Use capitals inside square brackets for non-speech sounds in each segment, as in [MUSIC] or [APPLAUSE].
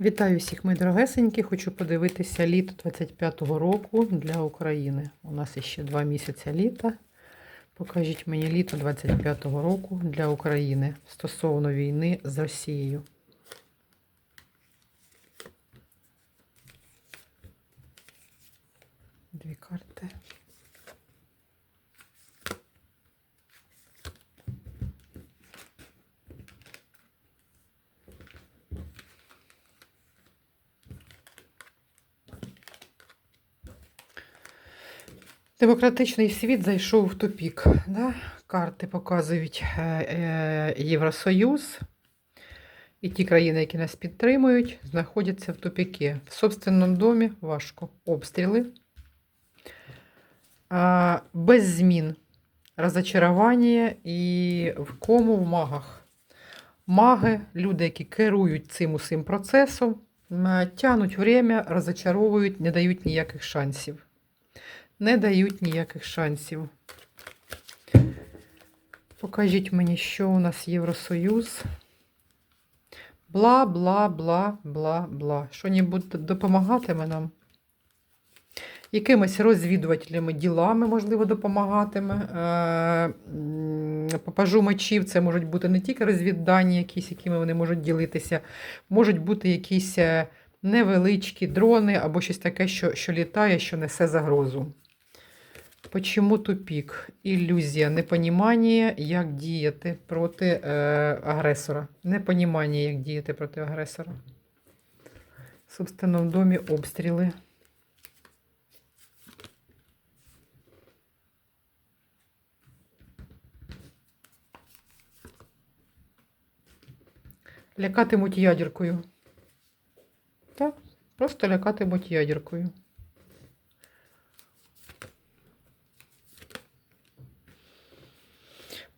Вітаю всіх, мої дорогесенькі. Хочу подивитися літо 25-го року для України. У нас ще два місяці літа. Покажіть мені літо 25-го року для України стосовно війни з Росією. Дві карти. Демократичний світ зайшов в тупік. Да? Карти показують е, е, Євросоюз. І ті країни, які нас підтримують, знаходяться в тупіки. В собственному домі важко обстріли. Без змін. Розочарування і в кому в магах. Маги, люди, які керують цим усім процесом, м, тягнуть время, розочаровують, не дають ніяких шансів не дають ніяких шансів. Покажіть мені, що у нас Євросоюз. Бла, бла, бла, бла, бла. Що небудь допомагатиме нам? Якимись розвідувальними ділами, можливо, допомагатиме. Е, Попажу мечів, це можуть бути не тільки розвіддані, якісь, якими вони можуть ділитися, можуть бути якісь е, невеличкі дрони або щось таке, що, що літає, що несе загрозу. Почему тупік? Ілюзія, непонімання, як діяти проти е, агресора. Непонімання, як діяти проти агресора. Собственно, В домі обстріли. Лякатимуть ядеркою. Так, просто лякатимуть ядеркою.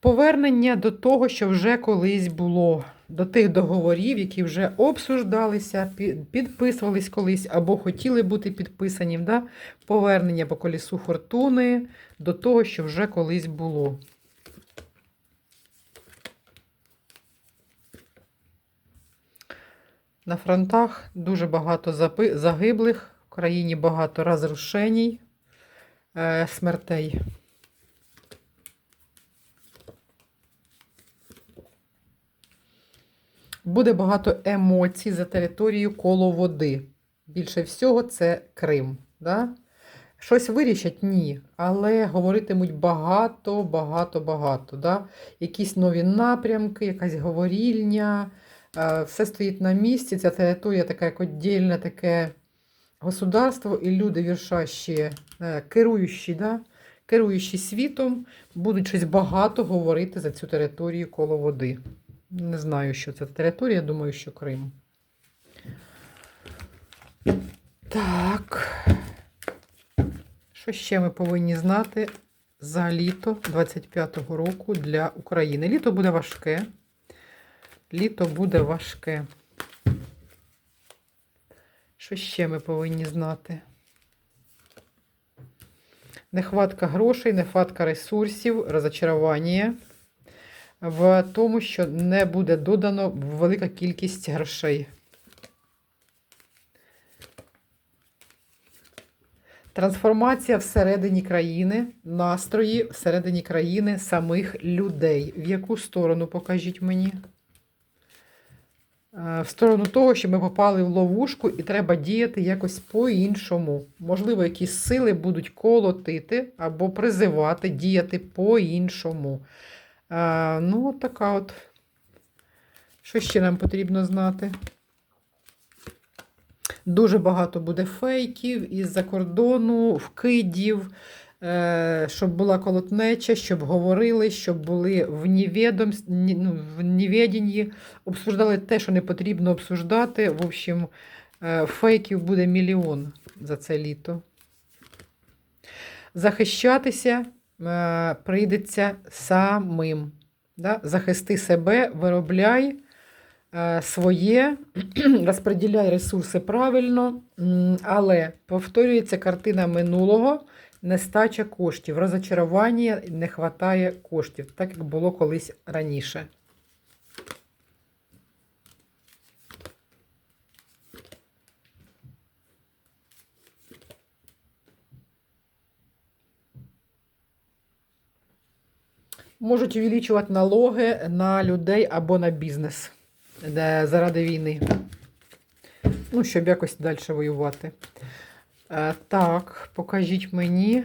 Повернення до того, що вже колись було, до тих договорів, які вже обсуждалися, підписувались колись або хотіли бути підписані. Да? Повернення по колісу фортуни до того, що вже колись було. На фронтах дуже багато загиблих, в країні багато розрушеній, е, смертей. Буде багато емоцій за територією коло води. Більше всього, це Крим. Да? Щось вирішать? Ні. Але говоритимуть багато, багато, багато. Да? Якісь нові напрямки, якась говорільня. е, Все стоїть на місці. Ця територія така як віддільне таке государство, і люди віршащі, е, керуючі, да? керуючі світом, будуть щось багато говорити за цю територію коло води. Не знаю, що це територія, думаю, що Крим. Так. Що ще ми повинні знати за літо 25-го року для України? Літо буде важке. Літо буде важке. Що ще ми повинні знати? Нехватка грошей, нехватка ресурсів, розочарування в тому, що не буде додано велика кількість грошей. Трансформація всередині країни, настрої всередині країни самих людей. В яку сторону покажіть мені? Е, В сторону того, що ми попали в ловушку і треба діяти якось по-іншому. Можливо, якісь сили будуть колотити або призивати діяти по-іншому. Е, Ну, от така от. Що ще нам потрібно знати? Дуже багато буде фейків із-за кордону, вкидів, е, щоб була колотнеча, щоб говорили, щоб були в невідом, ну, невіденні, обсуждали те, що не потрібно обсуждати. В общем, е, фейків буде мільйон за це літо. Захищатися прийдеться самим. Да? Захисти себе, виробляй е, своє, [CLEARS THROAT] розподіляй ресурси правильно, але повторюється картина минулого, нестача коштів, розочарування, не вистачає коштів, так як було колись раніше. Можуть увеличувати налоги на людей або на бізнес де, заради війни. Ну, щоб якось далі воювати. Е, так, покажіть мені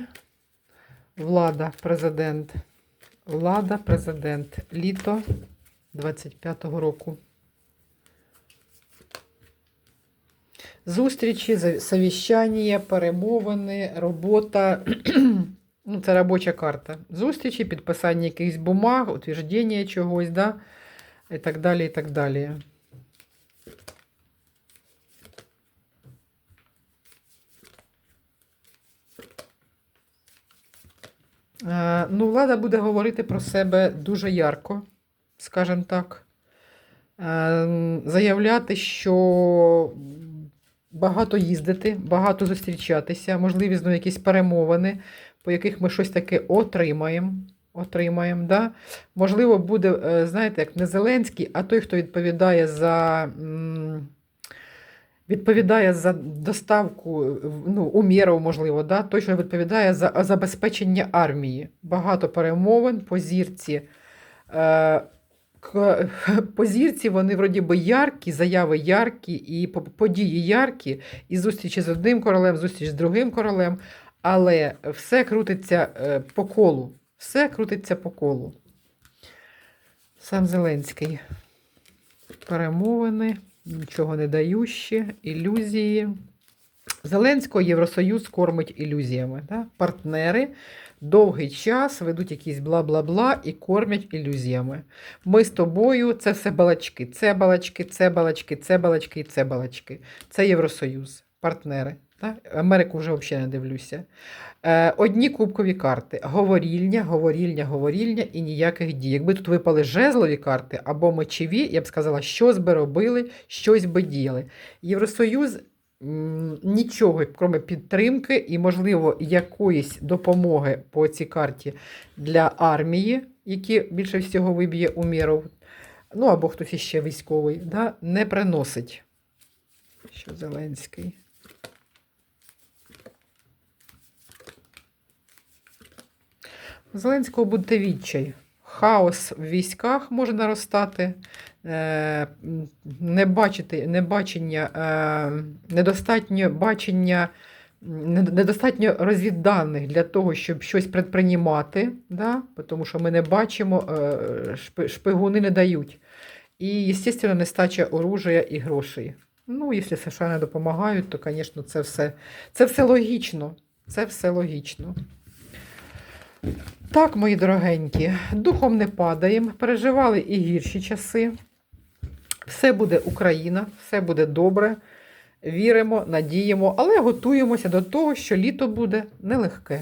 влада, президент. Влада, президент. Літо 25-го року. Зустрічі, за- совіщання, перемовини, робота. [CLEARS THROAT] ну, це робоча карта. Зустрічі, підписання якихось бумаг, утвердження чогось, да? і так далі, і так далі. Е, Ну, влада буде говорити про себе дуже ярко, скажімо так. Е, Заявляти, що багато їздити, багато зустрічатися, можливі знову якісь перемовини, по яких ми щось таке отримаємо. Отримаємо, да? Можливо, буде, е, знаєте, як не Зеленський, а той, хто відповідає за. Відповідає за доставку ну, умірів, можливо, да? той, що відповідає за забезпечення армії. Багато перемовин по зірці. Е, к- [LAUGHS] по зірці вони вроді би яркі, заяви яркі, і події яркі, і зустрічі з одним королем, зустріч з другим королем, але все крутиться е, по колу. Все крутиться по колу. Сам Зеленський. Перемовини, нічого не даючі, ілюзії. Зеленського Євросоюз кормить ілюзіями. Да? Партнери довгий час ведуть якісь бла-бла-бла і кормять ілюзіями. Ми з тобою це все балачки. Це балачки, це балачки, це балачки і це балачки. Це Євросоюз, партнери. Да? Америку вже взагалі не дивлюся. Е, одні кубкові карти. Говорільня, говорільня, говорільня і ніяких дій. Якби тут випали жезлові карти або мечові, я б сказала, щось би робили, щось би діяли. Євросоюз нічого, крім підтримки і, можливо, якоїсь допомоги по цій карті для армії, які більше всього виб'є уміров, ну або хтось іще військовий, да, не приносить. Що Зеленський? Зеленського буде відчай. Хаос в військах може наростати, не бачити, небачення, е, недостатньо бачення, недостатньо розвідданих для того, щоб щось предпринімати, да? тому що ми не бачимо, е, шпигуни не дають. І, звісно, нестача оружия і грошей. Ну, якщо США не допомагають, то, звісно, це все, це все логічно. Це все логічно. Так, мої дорогенькі, духом не падаємо, переживали і гірші часи. Все буде Україна, все буде добре. Віримо, надіємо, але готуємося до того, що літо буде нелегке.